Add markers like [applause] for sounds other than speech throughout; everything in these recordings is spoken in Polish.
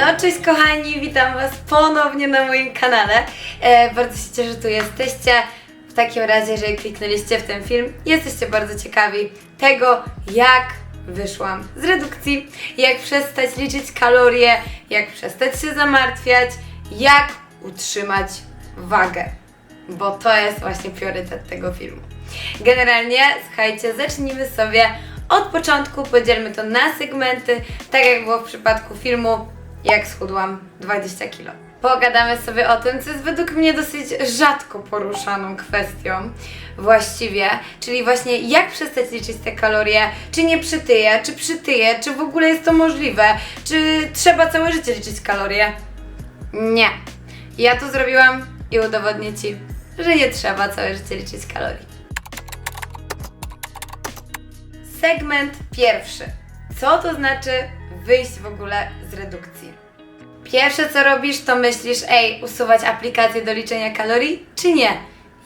No cześć kochani, witam Was ponownie na moim kanale. E, bardzo się cieszę, że tu jesteście. W takim razie, jeżeli kliknęliście w ten film, jesteście bardzo ciekawi tego, jak wyszłam z redukcji, jak przestać liczyć kalorie, jak przestać się zamartwiać, jak utrzymać wagę. Bo to jest właśnie priorytet tego filmu. Generalnie, słuchajcie, zacznijmy sobie od początku, podzielmy to na segmenty, tak jak było w przypadku filmu Jak schudłam 20 kg. Pogadamy sobie o tym, co jest według mnie dosyć rzadko poruszaną kwestią właściwie, czyli właśnie jak przestać liczyć te kalorie, czy nie przytyję, czy przytyję, czy w ogóle jest to możliwe, czy trzeba całe życie liczyć kalorie. Nie. Ja to zrobiłam i udowodnię Ci, że nie trzeba całe życie liczyć kalorii. Segment pierwszy. Co to znaczy wyjść w ogóle z redukcji? Pierwsze co robisz, to myślisz, ej, usuwać aplikację do liczenia kalorii, czy nie?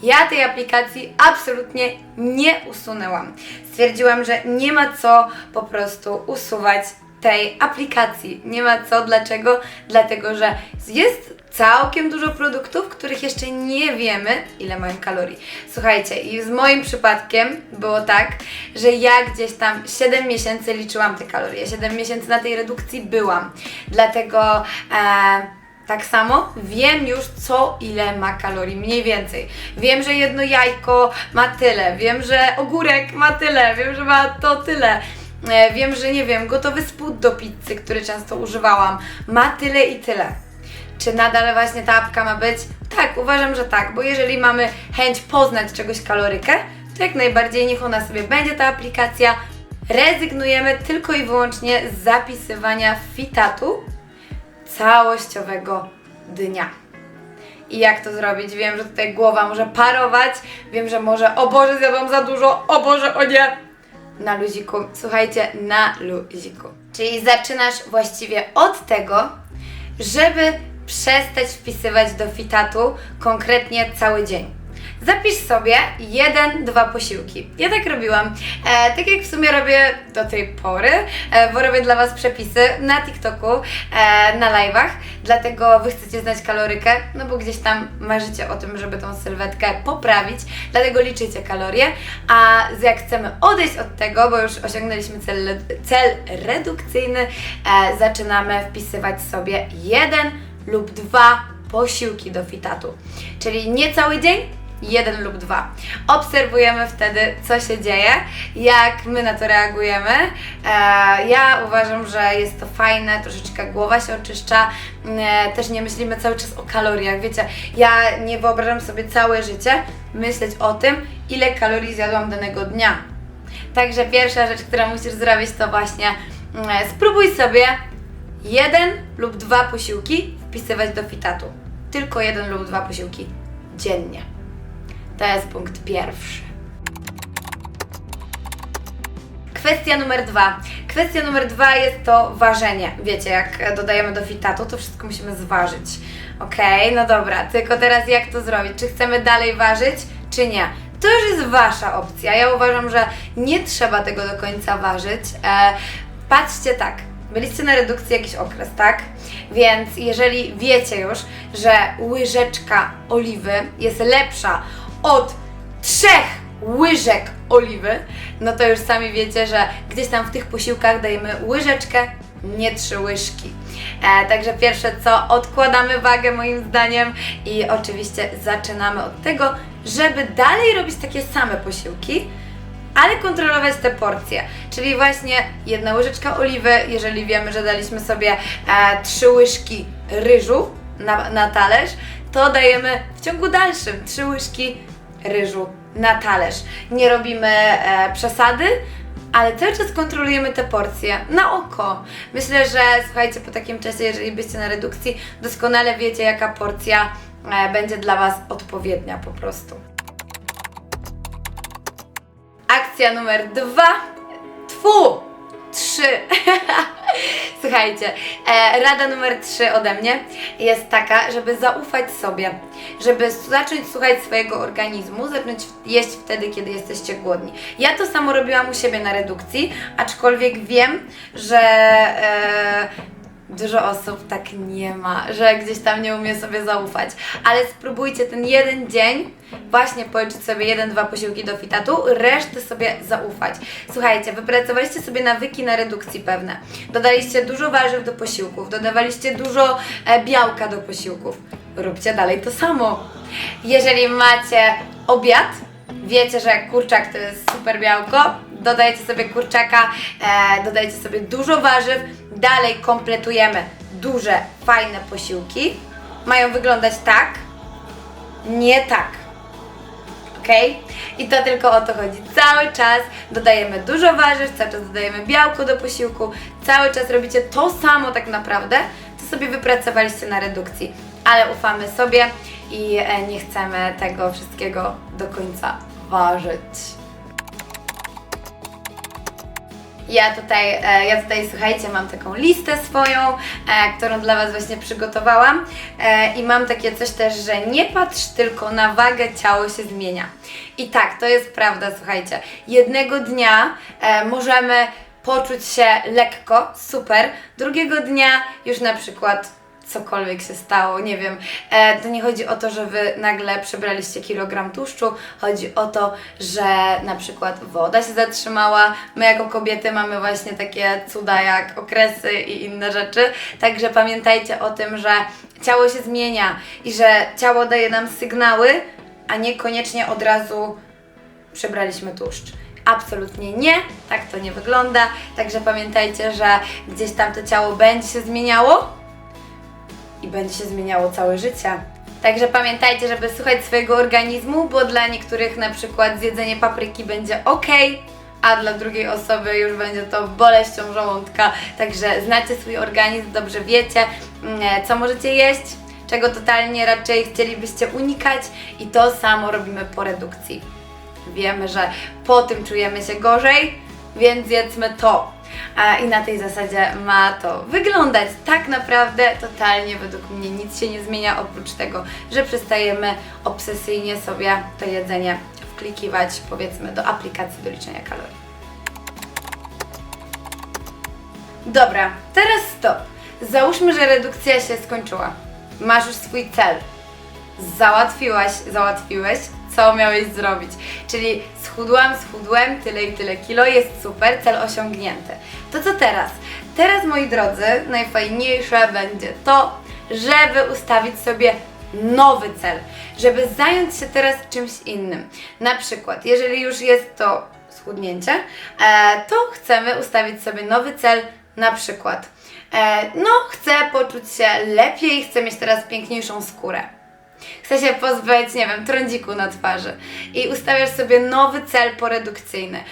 Ja tej aplikacji absolutnie nie usunęłam. Stwierdziłam, że nie ma co po prostu usuwać tej aplikacji. Nie ma co, dlaczego? Dlatego, że jest całkiem dużo produktów, których jeszcze nie wiemy, ile mają kalorii. Słuchajcie, i z moim przypadkiem było tak, że ja gdzieś tam 7 miesięcy liczyłam te kalorie. 7 miesięcy na tej redukcji byłam. Dlatego. E, tak samo wiem już co ile ma kalorii, mniej więcej. Wiem, że jedno jajko ma tyle, wiem, że ogórek ma tyle, wiem, że ma to tyle. E, Wiem, że nie wiem, gotowy spód do pizzy, który często używałam, ma tyle i tyle. Czy nadal właśnie ta apka ma być? Tak, uważam, że tak, bo jeżeli mamy chęć poznać czegoś kalorykę, to jak najbardziej niech ona sobie będzie ta aplikacja. Rezygnujemy tylko i wyłącznie z zapisywania fitatu całościowego dnia. I jak to zrobić? Wiem, że tutaj głowa może parować, wiem, że może o Boże zjadłam za dużo, o Boże, o nie! Na luziku, słuchajcie, na luziku. Czyli zaczynasz właściwie od tego, żeby przestać wpisywać do fitatu konkretnie cały dzień. Zapisz sobie jeden, dwa posiłki. Ja tak robiłam. E, tak jak w sumie robię do tej pory, e, bo robię dla Was przepisy na TikToku, e, na live'ach, dlatego Wy chcecie znać kalorykę, no bo gdzieś tam marzycie o tym, żeby tą sylwetkę poprawić, dlatego liczycie kalorie, a jak chcemy odejść od tego, bo już osiągnęliśmy cel, cel redukcyjny, e, zaczynamy wpisywać sobie jeden lub dwa posiłki do fitatu. Czyli nie cały dzień, jeden lub dwa. Obserwujemy wtedy, co się dzieje, jak my na to reagujemy. E, ja uważam, że jest to fajne, troszeczkę głowa się oczyszcza, e, też nie myślimy cały czas o kaloriach. Wiecie, ja nie wyobrażam sobie całe życie myśleć o tym, ile kalorii zjadłam danego dnia. Także pierwsza rzecz, którą musisz zrobić, to właśnie e, spróbuj sobie jeden lub dwa posiłki wpisywać do fitatu. Tylko jeden lub dwa posiłki dziennie. To jest punkt pierwszy. Kwestia numer dwa. Kwestia numer dwa jest to ważenie. Wiecie, jak dodajemy do fitatu, to wszystko musimy zważyć. Okej, no dobra, tylko teraz jak to zrobić? Czy chcemy dalej ważyć, czy nie? To już jest Wasza opcja. Ja uważam, że nie trzeba tego do końca ważyć. E, patrzcie tak, byliście na redukcji jakiś okres, tak? Więc jeżeli wiecie już, że łyżeczka oliwy jest lepsza od trzech łyżek oliwy, no to już sami wiecie, że gdzieś tam w tych posiłkach dajemy łyżeczkę, nie trzy łyżki. E, także pierwsze co, odkładamy wagę moim zdaniem i oczywiście zaczynamy od tego, żeby dalej robić takie same posiłki, ale kontrolować te porcje. Czyli właśnie jedna łyżeczka oliwy, jeżeli wiemy, że daliśmy sobie e, trzy łyżki ryżu na, na talerz, to dajemy w ciągu dalszym trzy łyżki ryżu na talerz. Nie robimy e, przesady, ale cały czas kontrolujemy te porcje na oko. Myślę, że słuchajcie, po takim czasie, jeżeli byście na redukcji, doskonale wiecie, jaka porcja e, będzie dla Was odpowiednia po prostu. Akcja numer dwa. Tfu! Trzy. [laughs] Słuchajcie, e, rada numer trzy ode mnie jest taka, żeby zaufać sobie, żeby zacząć słuchać swojego organizmu, zacząć jeść wtedy, kiedy jesteście głodni. Ja to samo robiłam u siebie na redukcji, aczkolwiek wiem, że e, Dużo osób tak nie ma, że gdzieś tam nie umie sobie zaufać. Ale spróbujcie ten jeden dzień właśnie policzyć sobie jeden, dwa posiłki do fitatu, resztę sobie zaufać. Słuchajcie, wypracowaliście sobie nawyki na redukcji pewne. Dodaliście dużo warzyw do posiłków, dodawaliście dużo e, białka do posiłków. Róbcie dalej to samo. Jeżeli macie obiad, wiecie, że kurczak to jest super białko, dodajcie sobie kurczaka, e, dodajcie sobie dużo warzyw, dalej kompletujemy duże, fajne posiłki. Mają wyglądać tak, nie tak. Ok? I to tylko o to chodzi. Cały czas dodajemy dużo warzyw, cały czas dodajemy białko do posiłku, cały czas robicie to samo tak naprawdę, co sobie wypracowaliście na redukcji. Ale ufamy sobie i e, nie chcemy tego wszystkiego do końca ważyć. Ja tutaj, e, ja tutaj, słuchajcie, mam taką listę swoją, e, którą dla Was właśnie przygotowałam e, i mam takie coś też, że nie patrz tylko na wagę, ciało się zmienia. I tak, to jest prawda, słuchajcie. Jednego dnia możemy poczuć się lekko, super, drugiego dnia już na przykład cokolwiek się stało, nie wiem. E, to nie chodzi o to, że wy nagle przebraliście kilogram tłuszczu, chodzi o to, że na przykład woda się zatrzymała. My jako kobiety mamy właśnie takie cuda jak okresy i inne rzeczy, także pamiętajcie o tym, że ciało się zmienia i że ciało daje nam sygnały, a niekoniecznie od razu przebraliśmy tłuszcz. Absolutnie nie, tak to nie wygląda. Także pamiętajcie, że gdzieś tam to ciało będzie się zmieniało, i będzie się zmieniało całe życie. Także pamiętajcie, żeby słuchać swojego organizmu, bo dla niektórych na przykład zjedzenie papryki będzie ok, a dla drugiej osoby już będzie to boleścią żołądka. Także znacie swój organizm, dobrze wiecie, mm, co możecie jeść, czego totalnie raczej chcielibyście unikać i to samo robimy po redukcji. Wiemy, że po tym czujemy się gorzej, więc jedzmy to. I na tej zasadzie ma to wyglądać. Tak naprawdę totalnie według mnie nic się nie zmienia oprócz tego, że przestajemy obsesyjnie sobie to jedzenie wklikiwać powiedzmy do aplikacji do liczenia kalorii. Dobra, teraz stop. Załóżmy, że redukcja się skończyła. Masz już swój cel. Załatwiłaś, załatwiłeś, co miałeś zrobić. Czyli schudłam, schudłem, tyle i tyle kilo, jest super, cel osiągnięty. To co teraz? Teraz, moi drodzy, najfajniejsze będzie to, żeby ustawić sobie nowy cel, żeby zająć się teraz czymś innym. Na przykład, jeżeli już jest to schudnięcie, e, to chcemy ustawić sobie nowy cel, na przykład, e, no chcę poczuć się lepiej, chcę mieć teraz piękniejszą skórę. Chcę się pozbyć, nie wiem, trądziku na twarzy i ustawiasz sobie nowy cel poredukcyjny.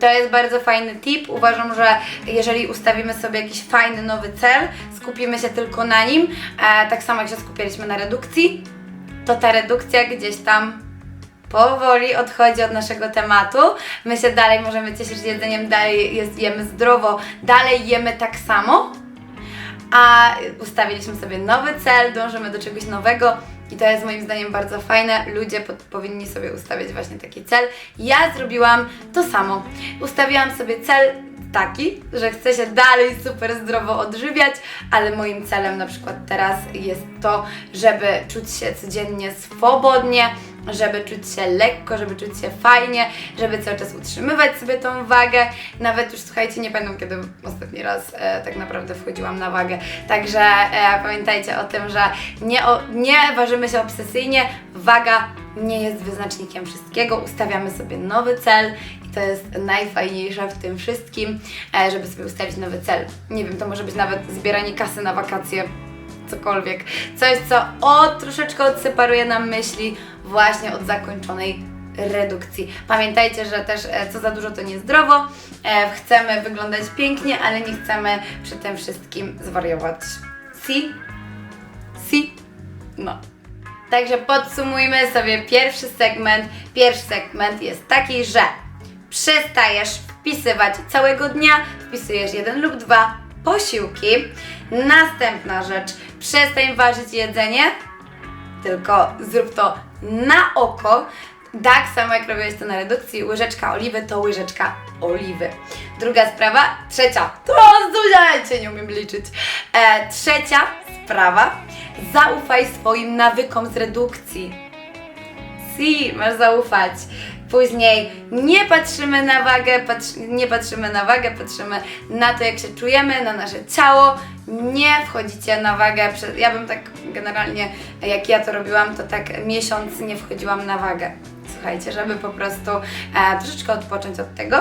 To jest bardzo fajny tip. Uważam, że jeżeli ustawimy sobie jakiś fajny nowy cel, skupimy się tylko na nim, e, tak samo jak się skupialiśmy na redukcji, to ta redukcja gdzieś tam powoli odchodzi od naszego tematu. My się dalej możemy cieszyć jedzeniem, dalej jest, jemy zdrowo, dalej jemy tak samo, a ustawiliśmy sobie nowy cel, dążymy do czegoś nowego i to jest moim zdaniem bardzo fajne. Ludzie po- powinni sobie ustawiać właśnie taki cel. Ja zrobiłam to samo. Ustawiłam sobie cel taki, że chcę się dalej super zdrowo odżywiać, ale moim celem na przykład teraz jest to, żeby czuć się codziennie swobodnie, żeby czuć się lekko, żeby czuć się fajnie, żeby cały czas utrzymywać sobie tą wagę. Nawet już słuchajcie, nie pamiętam kiedy ostatni raz e, tak naprawdę wchodziłam na wagę. Także e, pamiętajcie o tym, że nie, o, nie ważymy się obsesyjnie, waga nie jest wyznacznikiem wszystkiego, ustawiamy sobie nowy cel to jest najfajniejsze w tym wszystkim, e, żeby sobie ustawić nowy cel. Nie wiem, to może być nawet zbieranie kasy na wakacje, cokolwiek. Coś, co o, troszeczkę odseparuje nam myśli właśnie od zakończonej redukcji. Pamiętajcie, że też e, co za dużo to niezdrowo. E, chcemy wyglądać pięknie, ale nie chcemy przy tym wszystkim zwariować. Si? Si? No. Także podsumujmy sobie pierwszy segment. Pierwszy segment jest taki, że przestajesz wpisywać całego dnia, wpisujesz jeden lub dwa posiłki. Następna rzecz, przestań ważyć jedzenie, tylko zrób to na oko. Tak samo jak robiłeś to na redukcji, łyżeczka oliwy to łyżeczka oliwy. Druga sprawa, trzecia. To Zuzia, nie umiem liczyć. E, trzecia sprawa, zaufaj swoim nawykom z redukcji. Si, masz zaufać. Później nie patrzymy na wagę, nie patrzymy na wagę, patrzymy na to, jak się czujemy, na nasze ciało. Nie wchodzicie na wagę. Ja bym tak generalnie, jak ja to robiłam, to tak miesiąc nie wchodziłam na wagę. Słuchajcie, żeby po prostu e, troszeczkę odpocząć od tego.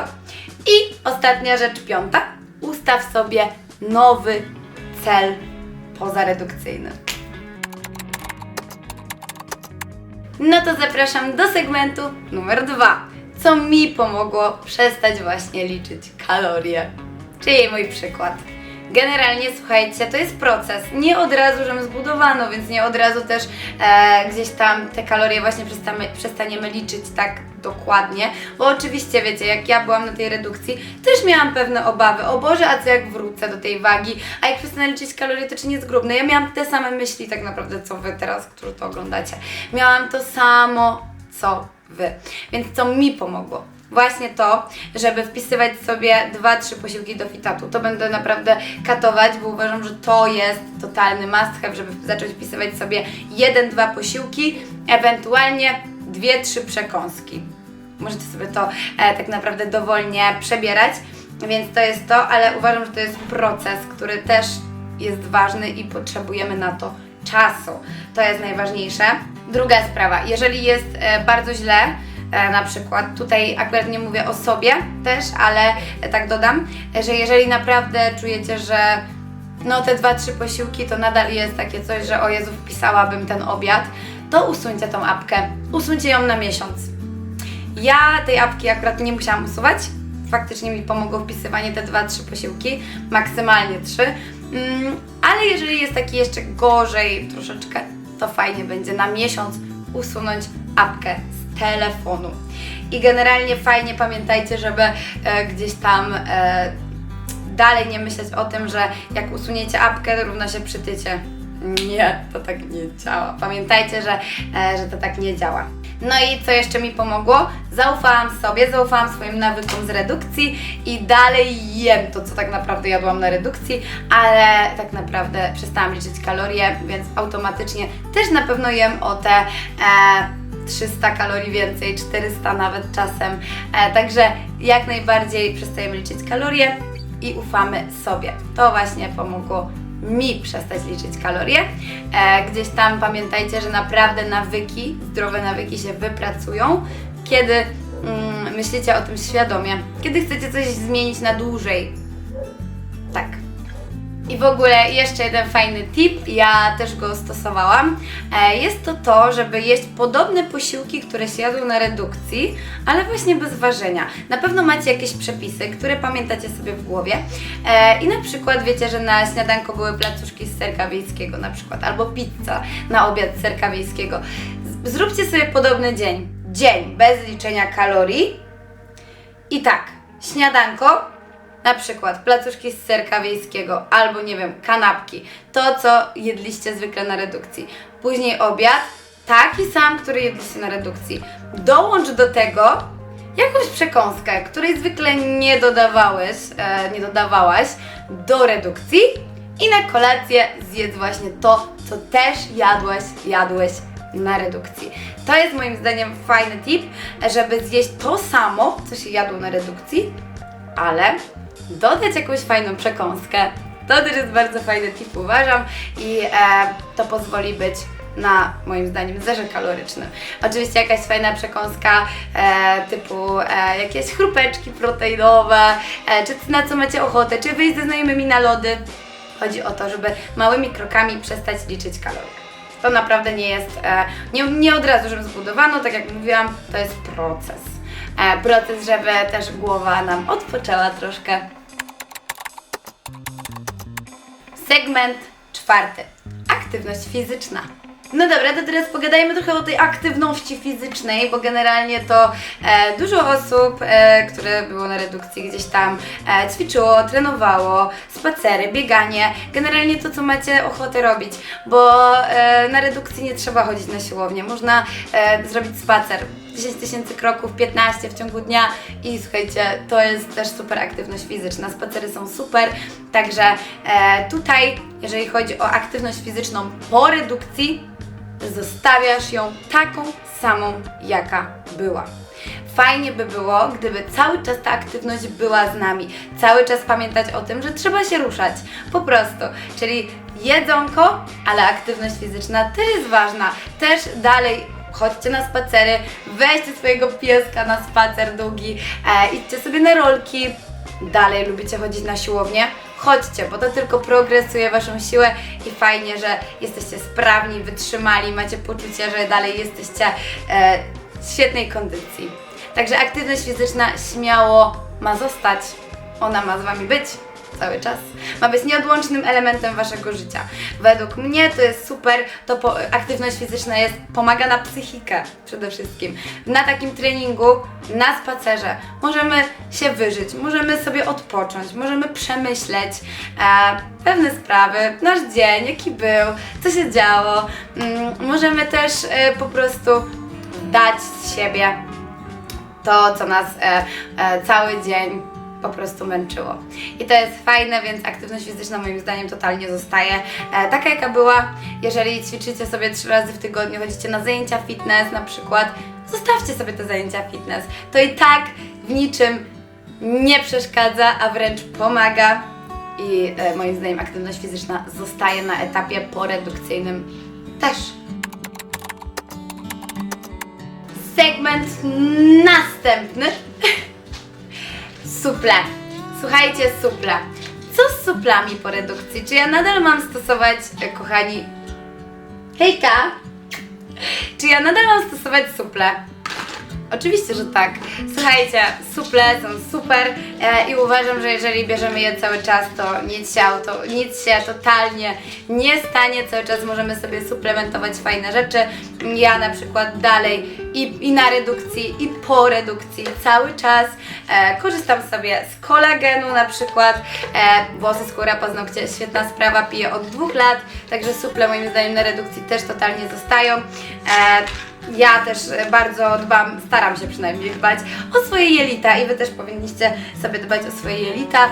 I ostatnia rzecz, piąta. Ustaw sobie nowy cel pozaredukcyjny. No to zapraszam do segmentu numer dwa. Co mi pomogło przestać właśnie liczyć kalorie. Czyli mój przykład. Generalnie słuchajcie, to jest proces. Nie od razu, że zbudowano, więc nie od razu też e, gdzieś tam te kalorie właśnie przestamy, przestaniemy liczyć tak dokładnie. Bo oczywiście wiecie, jak ja byłam na tej redukcji, też miałam pewne obawy. O Boże, a co jak wrócę do tej wagi? A jak przestanę liczyć kalorie, to czy nie zgrubnę? Ja miałam te same myśli tak naprawdę, co wy teraz, którzy to oglądacie. Miałam to samo, co wy. Więc co mi pomogło? Właśnie to, żeby wpisywać sobie 2-3 posiłki do fitatu. To będę naprawdę katować, bo uważam, że to jest totalny must have, żeby zacząć wpisywać sobie 1-2 posiłki, ewentualnie 2-3 przekąski. Możecie sobie to e, tak naprawdę dowolnie przebierać, więc to jest to, ale uważam, że to jest proces, który też jest ważny i potrzebujemy na to czasu. To jest najważniejsze. Druga sprawa, jeżeli jest e, bardzo źle, na przykład, tutaj akurat nie mówię o sobie też, ale e, tak dodam, e, że jeżeli naprawdę czujecie, że no te dwa, trzy posiłki to nadal jest takie coś, że o Jezu, wpisałabym ten obiad, to usuńcie tą apkę, usuńcie ją na miesiąc. Ja tej apki akurat nie musiałam usuwać. Faktycznie mi pomogło wpisywanie te 2-3 posiłki, maksymalnie 3. Mm, ale jeżeli jest taki jeszcze gorzej troszeczkę, to fajnie będzie na miesiąc usunąć apkę telefonu. I generalnie fajnie pamiętajcie, żeby e, gdzieś tam e, dalej nie myśleć o tym, że jak usuniecie apkę, równa się przytycie. Nie, to tak nie działa. Pamiętajcie, że, e, że to tak nie działa. No i co jeszcze mi pomogło? Zaufałam sobie, zaufałam swoim nawykom z redukcji i dalej jem to, co tak naprawdę jadłam na redukcji, ale tak naprawdę przestałam liczyć kalorie, więc automatycznie też na pewno jem o te e, 300 kalorii więcej, 400 nawet czasem. E, także jak najbardziej przestajemy liczyć kalorie i ufamy sobie. To właśnie pomogło mi przestać liczyć kalorie. E, gdzieś tam pamiętajcie, że naprawdę nawyki, zdrowe nawyki się wypracują, kiedy mm, myślicie o tym świadomie, kiedy chcecie coś zmienić na dłużej. Tak. I w ogóle jeszcze jeden fajny tip, ja też go stosowałam. E, Jest to to, żeby jeść podobne posiłki, które się jadło na redukcji, ale właśnie bez ważenia. Na pewno macie jakieś przepisy, które pamiętacie sobie w głowie. E, I na przykład wiecie, że na śniadanko były placuszki z serka wiejskiego na przykład, albo pizza na obiad z serka wiejskiego. Zróbcie sobie podobny dzień. Dzień bez liczenia kalorii. I tak, śniadanko na przykład placuszki z serka wiejskiego albo nie wiem, kanapki. To, co jedliście zwykle na redukcji. Później obiad, taki sam, który jedliście na redukcji. Dołącz do tego jakąś przekąskę, której zwykle nie dodawałeś, e, nie dodawałaś do redukcji i na kolację zjedz właśnie to, co też jadłeś, jadłeś na redukcji. To jest moim zdaniem fajny tip, żeby zjeść to samo, co się jadło na redukcji, ale dodać jakąś fajną przekąskę. To też jest bardzo fajny tip, uważam, i e, to pozwoli być na moim zdaniem zerze kalorycznym. Oczywiście jakaś fajna przekąska e, typu e, jakieś chrupeczki proteinowe, e, czy na co macie ochotę, czy wyjść ze znajomymi na lody. Chodzi o to, żeby małymi krokami przestać liczyć kalorie. To naprawdę nie jest, e, nie, nie od razu, żeby zbudowano, tak jak mówiłam, to jest proces. E, proces, żeby też głowa nam odpoczęła troszkę. Segment czwarty. Aktywność fizyczna. No dobra, to teraz pogadajmy trochę o tej aktywności fizycznej, bo generalnie to e, dużo osób, e, które było na redukcji gdzieś tam e, ćwiczyło, trenowało, spacery, bieganie, generalnie to, co macie ochotę robić, bo e, na redukcji nie trzeba chodzić na siłownię, można e, zrobić spacer 10 tysięcy kroków, 15 w ciągu dnia i słuchajcie, to jest też super aktywność fizyczna. Spacery są super, także e, tutaj, jeżeli chodzi o aktywność fizyczną po redukcji, zostawiasz ją taką samą, jaka była. Fajnie by było, gdyby cały czas ta aktywność była z nami. Cały czas pamiętać o tym, że trzeba się ruszać. Po prostu. Czyli jedzonko, ale aktywność fizyczna też jest ważna. Też dalej chodźcie na spacery, weźcie swojego pieska na spacer długi, e, idźcie sobie na rolki. Dalej lubicie chodzić na siłownię? Chodźcie, bo to tylko progresuje Waszą siłę i fajnie, że jesteście sprawni, wytrzymali, macie poczucie, że dalej jesteście e, w świetnej kondycji. Także aktywność fizyczna śmiało ma zostać. Ona ma z Wami być cały czas. Ma być nieodłącznym elementem Waszego życia. Według mnie to jest super, to po, aktywność fizyczna jest, pomaga na psychikę przede wszystkim. Na takim treningu, na spacerze możemy się wyżyć, możemy sobie odpocząć, możemy przemyśleć e, pewne sprawy, nasz dzień, jaki był, co się działo. Mm, możemy też e, po prostu dać z siebie to, co nas e, e, cały dzień po prostu męczyło. I to jest fajne, więc aktywność fizyczna moim zdaniem totalnie zostaje e, taka, jaka była. Jeżeli ćwiczycie sobie trzy razy w tygodniu, chodzicie na zajęcia fitness na przykład, zostawcie sobie te zajęcia fitness. To i tak w niczym nie przeszkadza, a wręcz pomaga. I e, moim zdaniem aktywność fizyczna zostaje na etapie poredukcyjnym też. Segment następny. [laughs] Suple. Słuchajcie, suple. Co z suplami po redukcji? Czy ja nadal mam stosować, e, kochani... Hejka! Czy ja nadal mam stosować suple? Oczywiście, że tak. Słuchajcie, suple są super e, i uważam, że jeżeli bierzemy je cały czas, to nic się, auto, nic się totalnie nie stanie. Cały czas możemy sobie suplementować fajne rzeczy. Ja na przykład dalej i, i na redukcji, i po redukcji cały czas e, korzystam sobie z kolagenu na przykład. E, włosy, skóra, paznokcie, świetna sprawa, piję od dwóch lat, także suple moim zdaniem na redukcji też totalnie zostają. E, ja też bardzo dbam, staram się przynajmniej dbać o swoje jelita i Wy też powinniście sobie dbać o swoje jelita.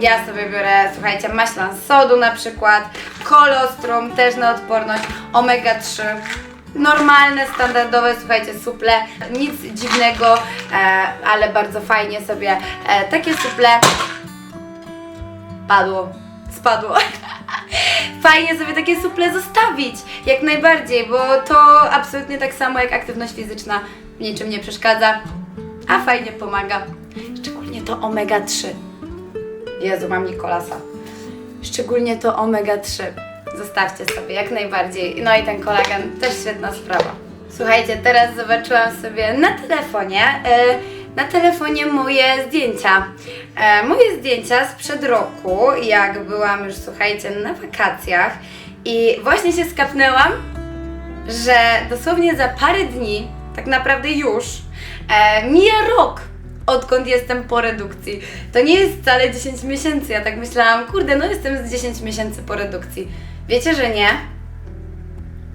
Ja sobie biorę, słuchajcie, maślan sodu na przykład, kolostrum też na odporność, omega 3. Normalne, standardowe, słuchajcie, suple, nic dziwnego, e, ale bardzo fajnie sobie e, takie suple padło, spadło. [laughs] Fajnie sobie takie suple zostawić, jak najbardziej, bo to absolutnie tak samo jak aktywność fizyczna niczym nie przeszkadza, a fajnie pomaga. Szczególnie to omega 3. Jezu, mam Nikolasa. Szczególnie to omega 3. Zostawcie sobie jak najbardziej. No i ten kolagen też świetna sprawa. Słuchajcie, teraz zobaczyłam sobie na telefonie, e, na telefonie moje zdjęcia. E, moje zdjęcia sprzed roku, jak byłam już, słuchajcie, na wakacjach i właśnie się skapnęłam, że dosłownie za parę dni, tak naprawdę już, e, mija rok, odkąd jestem po redukcji. To nie jest wcale 10 miesięcy. Ja tak myślałam, kurde, no jestem z 10 miesięcy po redukcji. Wiecie, że nie?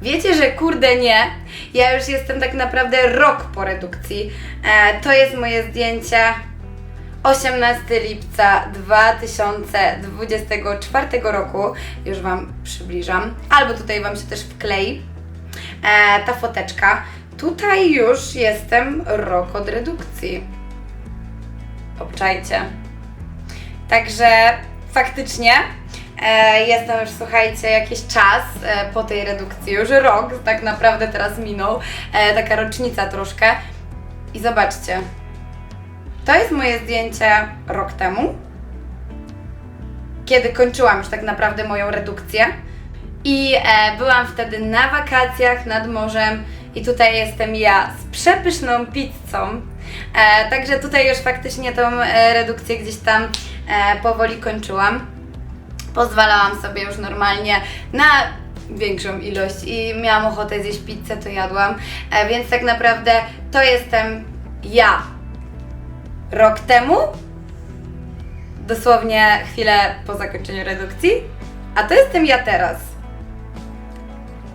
Wiecie, że kurde nie. Ja już jestem tak naprawdę rok po redukcji. E, to jest moje zdjęcie 18 lipca 2024 roku. Już Wam przybliżam. Albo tutaj Wam się też wklei e, ta foteczka. Tutaj już jestem rok od redukcji. Obczajcie. Także faktycznie jestem już, słuchajcie, jakiś czas e, po tej redukcji, już rok tak naprawdę teraz minął, e, taka rocznica troszkę. I zobaczcie, to jest moje zdjęcie rok temu, kiedy kończyłam już tak naprawdę moją redukcję. I e, byłam wtedy na wakacjach nad morzem i tutaj jestem ja z przepyszną pizzą. E, także tutaj już faktycznie tą e, redukcję gdzieś tam e, powoli kończyłam. Pozwalałam sobie już normalnie na większą ilość i miałam ochotę zjeść pizzę, to jadłam. E, więc tak naprawdę to jestem ja rok temu, dosłownie chwilę po zakończeniu redukcji, a to jestem ja teraz.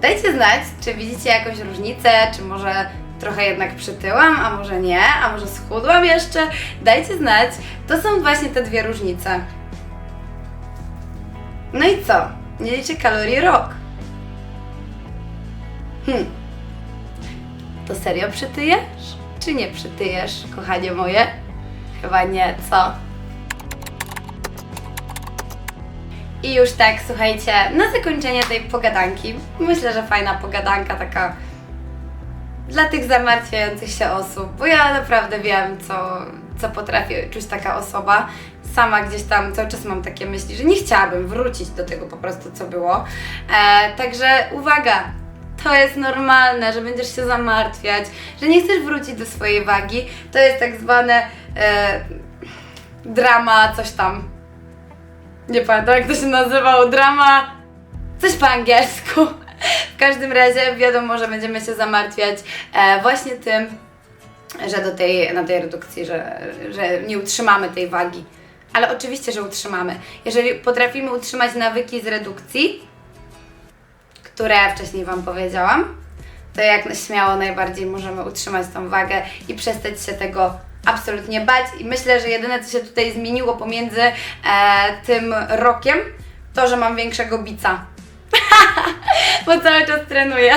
Dajcie znać, czy widzicie jakąś różnicę, czy może trochę jednak przytyłam, a może nie, a może schudłam jeszcze. Dajcie znać. To są właśnie te dwie różnice. No i co? Nie liczy kalorii rok. Hmm. To serio przytyjesz? Czy nie przytyjesz, kochanie moje? Chyba nie, co? I już tak, słuchajcie, na zakończenie tej pogadanki, myślę, że fajna pogadanka taka dla tych zamartwiających się osób, bo ja naprawdę wiem, co, co potrafi czuć taka osoba. Sama gdzieś tam cały czas mam takie myśli, że nie chciałabym wrócić do tego po prostu, co było. E, także uwaga, to jest normalne, że będziesz się zamartwiać, że nie chcesz wrócić do swojej wagi. To jest tak zwane e, drama, coś tam. Nie pamiętam jak to się nazywało, drama, coś po angielsku. W każdym razie wiadomo, że będziemy się zamartwiać e, właśnie tym, że do tej, na tej redukcji, że, że nie utrzymamy tej wagi. Ale oczywiście, że utrzymamy. Jeżeli potrafimy utrzymać nawyki z redukcji, które wcześniej Wam powiedziałam, to jak śmiało najbardziej możemy utrzymać tą wagę i przestać się tego absolutnie bać. I myślę, że jedyne, co się tutaj zmieniło pomiędzy e, tym rokiem, to, że mam większego bica. [laughs] Bo cały czas trenuję.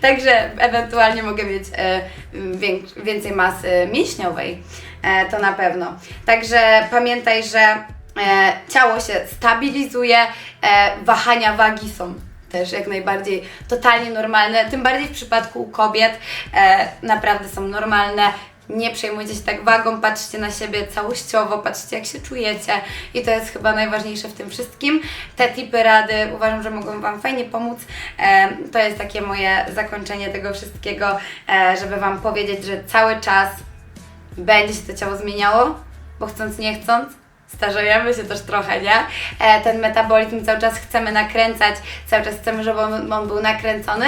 Także ewentualnie mogę mieć e, więcej masy mięśniowej. E, to na pewno. Także pamiętaj, że e, ciało się stabilizuje, e, wahania wagi są też jak najbardziej totalnie normalne, tym bardziej w przypadku u kobiet naprawdę są normalne. Nie przejmujcie się tak wagą, patrzcie na siebie całościowo, patrzcie jak się czujecie i to jest chyba najważniejsze w tym wszystkim. Te tipy rady uważam, że mogą Wam fajnie pomóc. To jest takie moje zakończenie tego wszystkiego, żeby Wam powiedzieć, że cały czas będzie się to ciało zmieniało, bo chcąc nie chcąc, starzejemy się też trochę, nie? E, ten metabolizm cały czas chcemy nakręcać, cały czas chcemy, żeby on, on był nakręcony,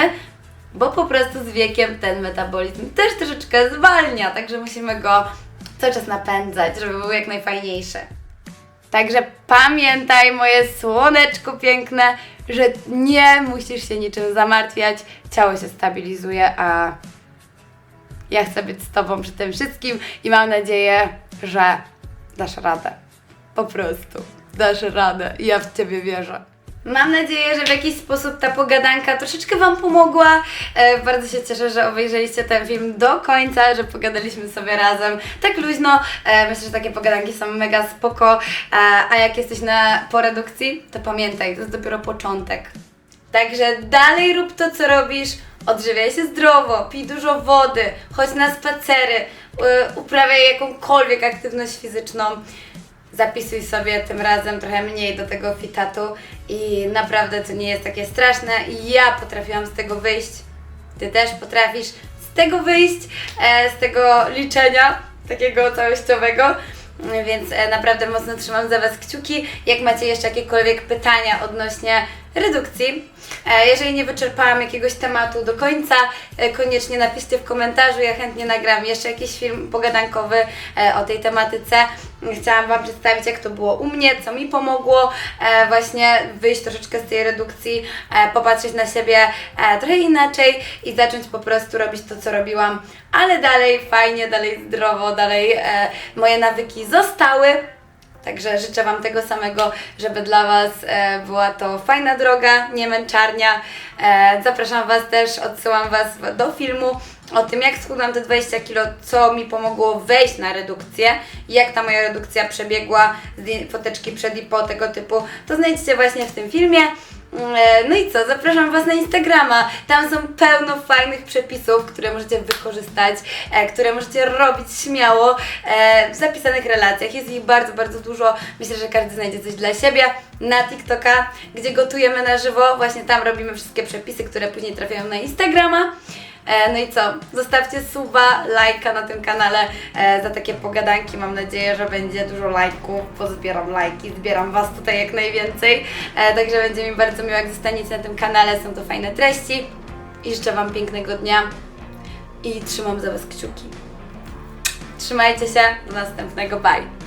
bo po prostu z wiekiem ten metabolizm też troszeczkę zwalnia, także musimy go cały czas napędzać, żeby był jak najfajniejszy. Także pamiętaj, moje słoneczko piękne, że nie musisz się niczym zamartwiać, ciało się stabilizuje, a ja chcę być z Tobą przy tym wszystkim i mam nadzieję, że dasz radę. Po prostu dasz radę ja w Ciebie wierzę. Mam nadzieję, że w jakiś sposób ta pogadanka troszeczkę Wam pomogła. E, bardzo się cieszę, że obejrzeliście ten film do końca, że pogadaliśmy sobie razem tak luźno. E, myślę, że takie pogadanki są mega spoko. E, a jak jesteś na, po redukcji, to pamiętaj, to jest dopiero początek. Także dalej rób to, co robisz. Odżywiaj się zdrowo, pij dużo wody, chodź na spacery, y, uprawiaj jakąkolwiek aktywność fizyczną. Zapisuj sobie tym razem trochę mniej do tego fitatu i naprawdę to nie jest takie straszne. Ja potrafiłam z tego wyjść. Ty też potrafisz z tego wyjść, e, z tego liczenia takiego całościowego. Więc e, naprawdę mocno trzymam za Was kciuki. Jak macie jeszcze jakiekolwiek pytania odnośnie redukcji, jeżeli nie wyczerpałam jakiegoś tematu do końca, e, koniecznie napiszcie w komentarzu. Ja chętnie nagram jeszcze jakiś film pogadankowy e, o tej tematyce. Chciałam Wam przedstawić, jak to było u mnie, co mi pomogło e, właśnie wyjść troszeczkę z tej redukcji, e, popatrzeć na siebie e, trochę inaczej i zacząć po prostu robić to, co robiłam, ale dalej fajnie, dalej zdrowo, dalej e, moje nawyki zostały. Także życzę Wam tego samego, żeby dla Was e, była to fajna droga, nie męczarnia. E, zapraszam Was też, odsyłam Was do filmu o tym, jak schudłam te 20 kg, co mi pomogło wejść na redukcję, jak ta moja redukcja przebiegła, foteczki przed i po tego typu. To znajdziecie właśnie w tym filmie. E, No i co, zapraszam Was na Instagrama. Tam są pełno fajnych przepisów, które możecie wykorzystać, e, które możecie robić śmiało e, w zapisanych relacjach. Jest ich bardzo, bardzo dużo. Myślę, że każdy znajdzie coś dla siebie. Na TikToka, gdzie gotujemy na żywo, właśnie tam robimy wszystkie przepisy, które później trafiają na Instagrama. E, No i co? Zostawcie suba, lajka na tym kanale e, za takie pogadanki. Mam nadzieję, że będzie dużo lajków, bo zbieram lajki, zbieram Was tutaj jak najwięcej. E, Także będzie mi bardzo miło, jak zostaniecie na tym kanale. Są to fajne treści. I życzę Wam pięknego dnia i trzymam za Was kciuki. Trzymajcie się, do następnego, bye!